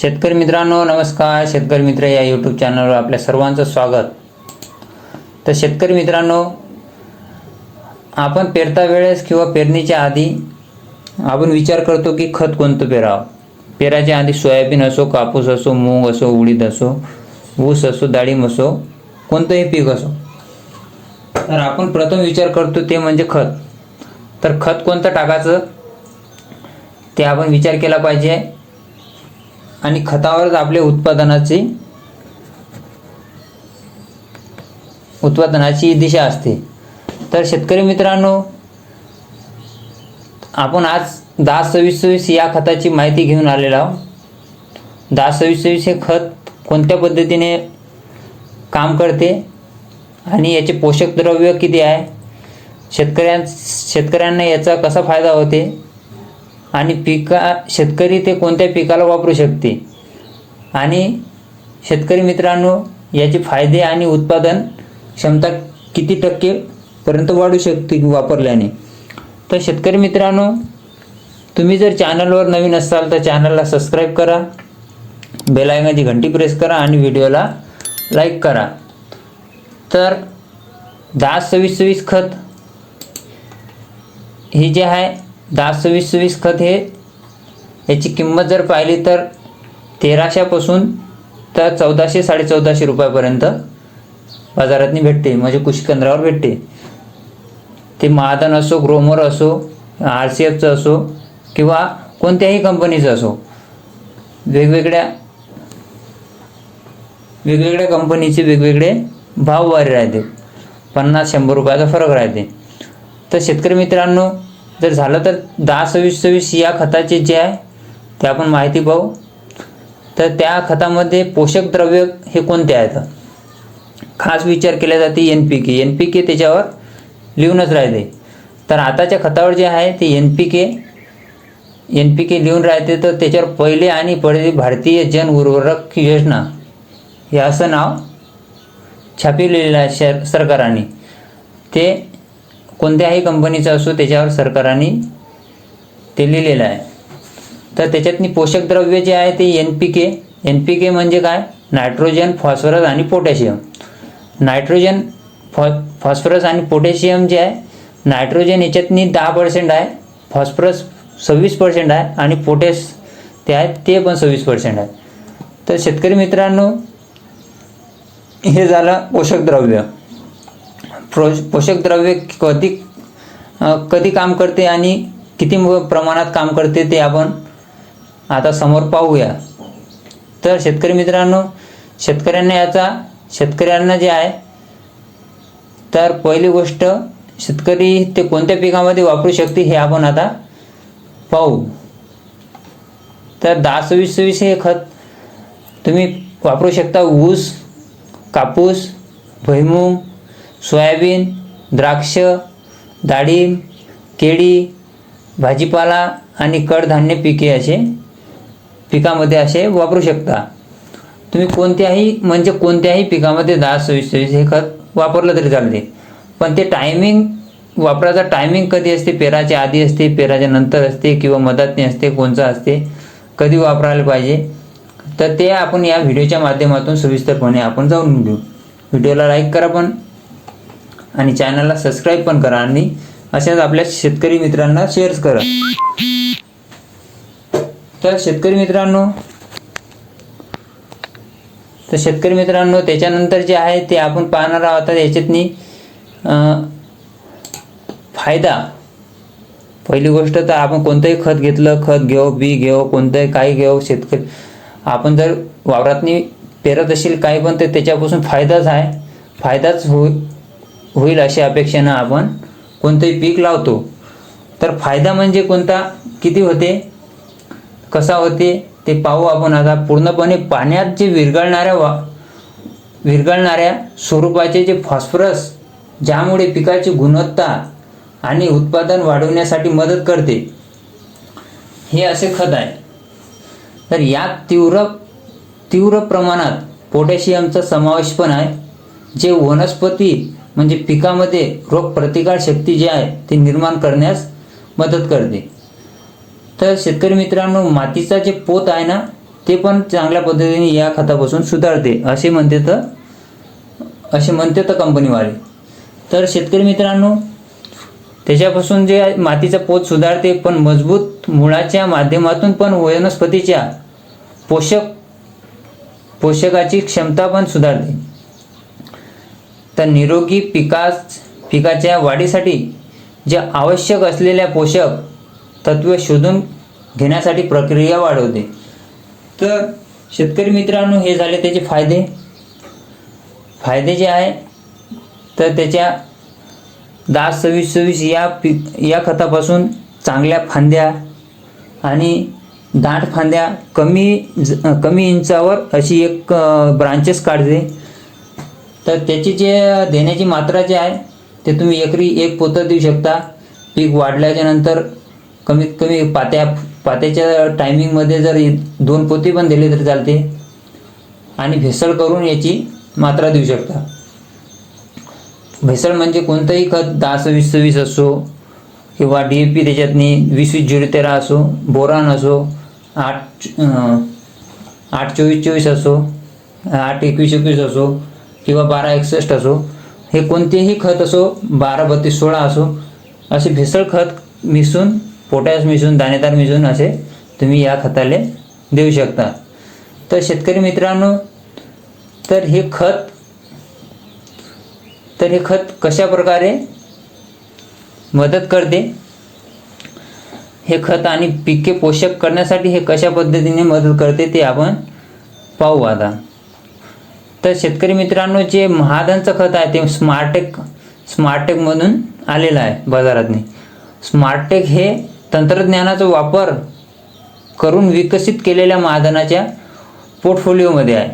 शेतकरी मित्रांनो नमस्कार. शेतकरी मित्र या यूट्यूब चॅनलवर आपल्या सर्वांचं स्वागत. तर शेतकरी मित्रांनो आपण पेरता वेळेस किंवा पेरणीच्या आधी आपण विचार करतो की खत कोणतं पेरावं? पेराच्या आधी सोयाबीन असो कापूस असो मूग असो उडीद असो ऊस असो डाळिंब असो कोणतंही पीक असो. तर आपण प्रथम विचार करतो ते म्हणजे खत. तर खत कोणतं टाकायचं? ते आपण विचार केला पाहिजे. आणि खतावरच आपले उत्पादनाची उत्पादनाची दिशा असते. तर शेतकरी मित्रांनो आपण आज दहा सव्वीस सव्वीस या खताची माहिती घेऊन आलेलो आहोत. दहा सव्वीस सव्वीस हे खत कोणत्या पद्धतीने काम करते आणि याचे पोषक द्रव्य किती आहे? शेतकऱ्यां शेतकऱ्यांना याचा कसा फायदा होते? आणि पिका शेतकरी ते कोणत्या पिकाला वापरू शकते? आणि शेतकरी मित्रांनो याचे फायदे आणि उत्पादन क्षमता किती टक्केपर्यंत वाढू शकते वापरल्याने? तर शेतकरी मित्रांनो तुम्ही जर चॅनलवर नवीन असाल तर चॅनलला सबस्क्राईब करा बेल घंटी प्रेस करा आणि व्हिडिओला लाईक करा. तर दहा सव्वीस सव्वीस खत हे जे आहे दहा सव्वीस सव्वीस खत हे याची किंमत जर पाहिली तर तेराशेपासून तर चौदाशे साडेचौदाशे रुपयापर्यंत बाजारातनी भेटते. म्हणजे कृषी केंद्रावर भेटते. ते महादन असो ग्रोमर असो आर सी एफचं असो किंवा कोणत्याही कंपनीचं असो वेगवेगळ्या वेगवेगळ्या कंपनीचे वेगवेगळे भाव वारे राहते. पन्नास शंभर रुपयाचा फरक राहते. तर शेतकरी मित्रांनो जर झालं तर दहा सव्वीस सव्वीस या खताचे जे आहे ते आपण माहिती पाहू. तर त्या खतामध्ये पोषक द्रव्य हे कोणते आहेत? खास विचार केला जाते N P K N P K त्याच्यावर लिहूनच राहते तर आताच्या खतावर जे आहे ते N P K N P K लिहून राहते तर त्याच्यावर पहिले आणि पहिले भारतीय जन उर्वरक योजना हे असं नाव छापिलेलं आहे शर सरकाराने. ते कोणत्याही कंपनीचं असो त्याच्यावर सरकाराने ते लिहिलेलं आहे. तर त्याच्यातनी पोषक द्रव्य जे आहे ते N P K N P K म्हणजे काय? नायट्रोजन फॉस्फरस आणि पोटॅशियम नायट्रोजन फॉ फॉस्फरस आणि पोटॅशियम जे आहे नायट्रोजन याच्यातनी दहा पर्सेंट आहे फॉस्फरस सव्वीस पर्सेंट आहे आणि पोटॅश ते आहेत ते पण सव्वीस पर्सेंट आहे. तर शेतकरी मित्रांनो हे झालं पोषक द्रव्य प्रो पोषक द्रव्य कधी कधी काम करते आणि किती प्रमाणात काम करते ते आपण आता समोर पाहूया. तर शेतकरी मित्रांनो शेतकऱ्यांना याचा शेतकऱ्यांना जे आहे तर पहिली गोष्ट शेतकरी ते कोणत्या पिकामध्ये वापरू शकते हे आपण आता पाहू. तर दहा सव्वीस सव्वीस हे खत तुम्ही वापरू शकता ऊस कापूस भुईमूग सोयाबीन द्राक्ष डाळिंब केळी भाजीपाला आणि कडधान्य पिके असे पिकामध्ये असे वापरू शकता. तुम्ही कोणत्याही म्हणजे कोणत्याही पिकामध्ये दहा सव्वीस सव्वीस हे खत वापरलं तरी चालते. पण ते टायमिंग वापराचा टायमिंग कधी असते? पेराच्या आधी असते पेराच्या नंतर असते किंवा मदतने असते कोणचं असते कधी वापरायला पाहिजे? तर ते आपण या व्हिडिओच्या माध्यमातून सविस्तरपणे आपण जाणून घेऊ. व्हिडिओला लाईक करा पण आणि चॅनलला सबस्क्राईब पण करा आणि अशाच आपल्या शेतकरी मित्रांना शेअर्स करा. तर शेतकरी मित्रांनो तर शेतकरी मित्रांनो त्याच्यानंतर जे आहे ते आपण पाहणार आहोत. याच्यातनी फायदा. पहिली गोष्ट तर आपण कोणतंही खत घेतलं खत घेऊ बी घेऊ कोणतंही काही घेऊ शेतकरी आपण जर वावरातनी पेरत असेल काही पण तर त्याच्यापासून फायदाच आहे. फायदाच होईल. होईल अशी अपेक्षेनं आपण कोणतंही पीक लावतो. तर फायदा म्हणजे कोणता? किती होते? कसा होते? ते पाहू आपण आता. पूर्णपणे पाण्यात जे विरघळणाऱ्या वा विरघळणाऱ्या स्वरूपाचे जे फॉस्फरस ज्यामुळे पिकाची गुणवत्ता आणि उत्पादन वाढवण्यासाठी मदत करते. हे असे खत आहे. तर यात तीव्र तीव्र प्रमाणात पोटॅशियमचा समावेश पण आहे. जे वनस्पती म्हणजे पिकामध्ये रोगप्रतिकार शक्ती जी आहे ती निर्माण करण्यास मदत करते. तर शेतकरी मित्रांनो मातीचा जे पोत आहे ना ते पण चांगल्या पद्धतीने या खतापासून सुधारते असे म्हणते तर असे म्हणते तर कंपनीवाले. तर शेतकरी मित्रांनो त्याच्यापासून जे मातीचा पोत सुधारते पण मजबूत मुळाच्या माध्यमातून पण वनस्पतीच्या पोषक पोषकाची क्षमता पण सुधारते. तर निरोगी पिकास पिकाच्या वाढीसाठी जे आवश्यक असलेल्या पोषक तत्वे शोधून घेण्यासाठी प्रक्रिया वाढवते. तर शेतकरी मित्रांनो हे झाले त्याचे फायदे. फायदे जे आहे तर त्याच्या दहा सव्वीस सव्वीस या पी या खतापासून चांगल्या फांद्या आणि दाट फांद्या कमी ज कमी इंचावर अशी एक ब्रांचेस काढते. तर त्याची जे देण्याची मात्रा जी आहे ते तुम्ही एकरी एक पोतं देऊ शकता. पीक वाढल्याच्या नंतर कमीत कमी पात्या पात्याच्या टायमिंगमध्ये जर दोन पोती पण दिले तरी चालते. आणि भेसळ करून याची मात्रा देऊ शकता. भेसळ म्हणजे कोणतंही खत दहा सव्वीस सव्वीस असो किंवा डी ए पी त्याच्यातनी वीस वीस झिरो तेरा असो बोरान असो आठ आठ चोवीस चोवीस असो आठ एकवीस एकवीस असो किंवा बारा एकसष्ट असो हे कोणतेही खत असो बारा बत्तीस सोळा असो असे भेसळ खत मिसळून पोटॅश मिसळून दाणेदार मिसळून असे तुम्ही या खताले देऊ शकता. तर शेतकरी मित्रांनो तर हे खत तर हे खत कशा प्रकारे मदत करते? हे खत आणि पिके पोषक करण्यासाठी हे कशा पद्धतीने मदत करते ते आपण पाहू आता. तर शेतकरी मित्रांनो जे महाधनचं खत आहे ते स्मार्टेक स्मार्टेकमधून आलेलं आहे बाजारातनी. स्मार्टेक हे तंत्रज्ञानाचा वापर करून विकसित केलेल्या महाधनाच्या पोर्टफोलिओमध्ये आहे.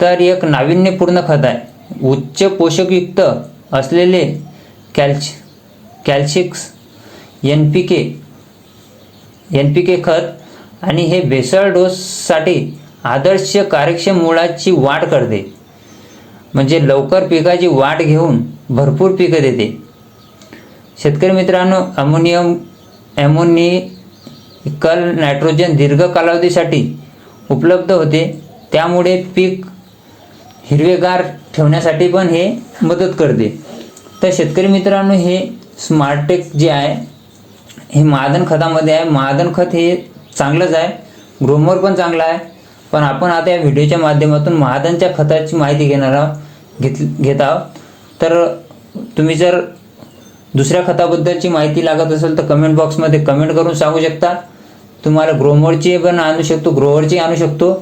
तर एक नाविन्यपूर्ण खत आहे. उच्च पोषकयुक्त असलेले कॅल्श कॅल्शिक्स N P K N P K खत आणि हे भेसळ डोससाठी आदर्श कार्यक्षम मुळाची वाढ करते. म्हणजे लवकर पिकाची वाढ घेऊन भरपूर पिकं देते. शेतकरी मित्रांनो अमोनियम ॲमोनिकल नायट्रोजन दीर्घ कालावधीसाठी उपलब्ध होते. त्यामुळे पीक हिरवेगार ठेवण्यासाठी पण हे मदत करते. तर शेतकरी मित्रांनो हे स्मार्टेक जे आहे हे महादन खतामध्ये आहे. महादन खत हे चांगलंच आहे. ग्रोमर पण चांगलं आहे. पण आपण आता या व्हिडिओच्या माध्यमातून महाजनच्या खताची माहिती घेणार आहोत घेत घेत आहोत. तर तुम्ही जर दुसऱ्या खताबद्दलची माहिती लागत असेल तर कमेंट बॉक्समध्ये कमेंट करून सांगू शकता. तुम्हाला ग्रोमरची पण आणू शकतो ग्रोवरची आणू शकतो.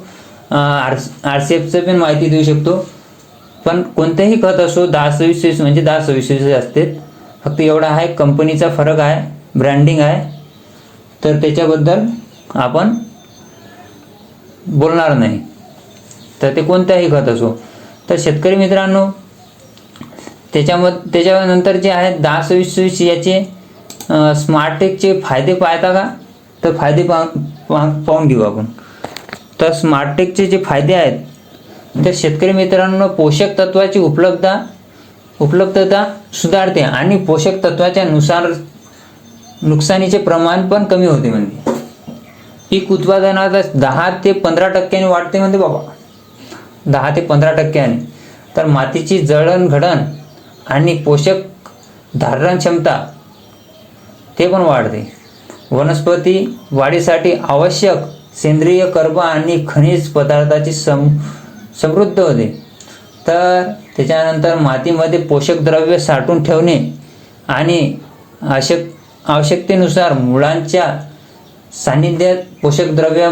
आर आर सी एफचं पण माहिती देऊ शकतो. पण कोणतेही खत असो दहा सव्वीस सव्वीस म्हणजे दहा सव्वीस सव्वीस असते. फक्त एवढा आहे कंपनीचा फरक आहे ब्रँडिंग आहे. तर त्याच्याबद्दल आपण बोलणार नाही. तर ते कोणत्याही खत असो. तर शेतकरी मित्रांनो त्याच्यामध्ये त्याच्यानंतर जे आहे दहा सव्वीस सव्वीस याचे स्मार्टटेकचे फायदे पाहता का? तर फायदे पा- पाहून घेऊ आपण. तर स्मार्टटेकचे जे फायदे आहेत तर शेतकरी मित्रांनो पोषक तत्वाची उपलब्धता उपलब्धता सुधारते आणि पोषक तत्वाच्या नुसार नुकसानीचे प्रमाण पण कमी होते म्हणजे पीक उत्पादनात दहा ते पंधरा टक्क्याने वाढते म्हणते बाबा. दहा ते पंधरा टक्क्यांनी. तर मातीची जळणघडण आणि पोषक धारण क्षमता ते पण वाढते. वनस्पती वाढीसाठी आवश्यक सेंद्रिय कर्ब आणि खनिज पदार्थाची सम समृद्ध होते. तर त्याच्यानंतर मातीमध्ये पोषक द्रव्य साठवून ठेवणे आणि आवश्यक आवश्यकतेनुसार मुळांच्या सान्निध्यात पोषक द्रव्य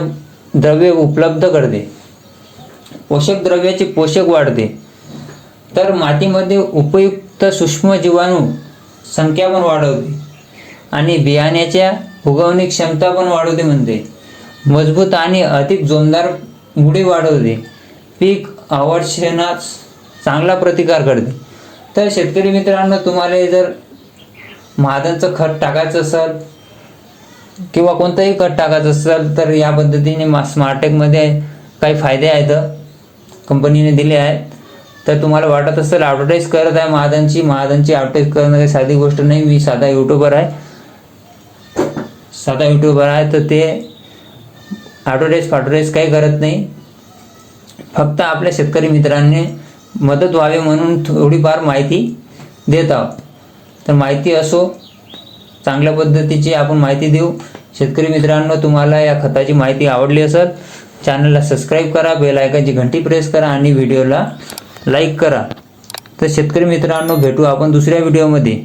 द्रव्य उपलब्ध करते. पोषक द्रव्याचे पोषक वाढते. तर मातीमध्ये उपयुक्त सूक्ष्म जीवाणू संख्या पण वाढवते. आणि बियाण्याच्या उगवणी क्षमता पण वाढवते म्हणते. मजबूत आणि अधिक जोमदार मुडी वाढवते. पीक आवडशेनास चांगला प्रतिकार करते. तर शेतकरी मित्रांनो तुम्हाला जर महादनचं खत टाकायचं असेल किंवा कोणताही कट टाकायचं असेल तर या पद्धतीने मा स्मार्टेकमध्ये काही फायदे आहेत. कंपनीने दिले आहेत. तर तुम्हाला वाटत असेल ॲडव्हर्टाईज करत आहे महादांची महादांची ॲडव्हर्टाईज करणं काही साधी गोष्ट नाही. मी साधा यूट्यूबर आहे. साधा यूट्यूबर आहे तर ते ॲडव्हर्टाईज फाडव्हर्टाईज काही करत नाही. फक्त आपल्या शेतकरी मित्रांनी मदत व्हावी म्हणून थोडीफार माहिती देत आहोत. तर माहिती असो चांगल्या पद्धतीची आपण माहिती देऊ. शेतकरी मित्रांनो तुम्हाला या खताची माहिती आवडली असेल चॅनलला सबस्क्राईब करा बेल आयकनची घंटी प्रेस करा आणि व्हिडिओला लाईक करा. तर शेतकरी मित्रांनो भेटू आपण दुसऱ्या व्हिडिओमध्ये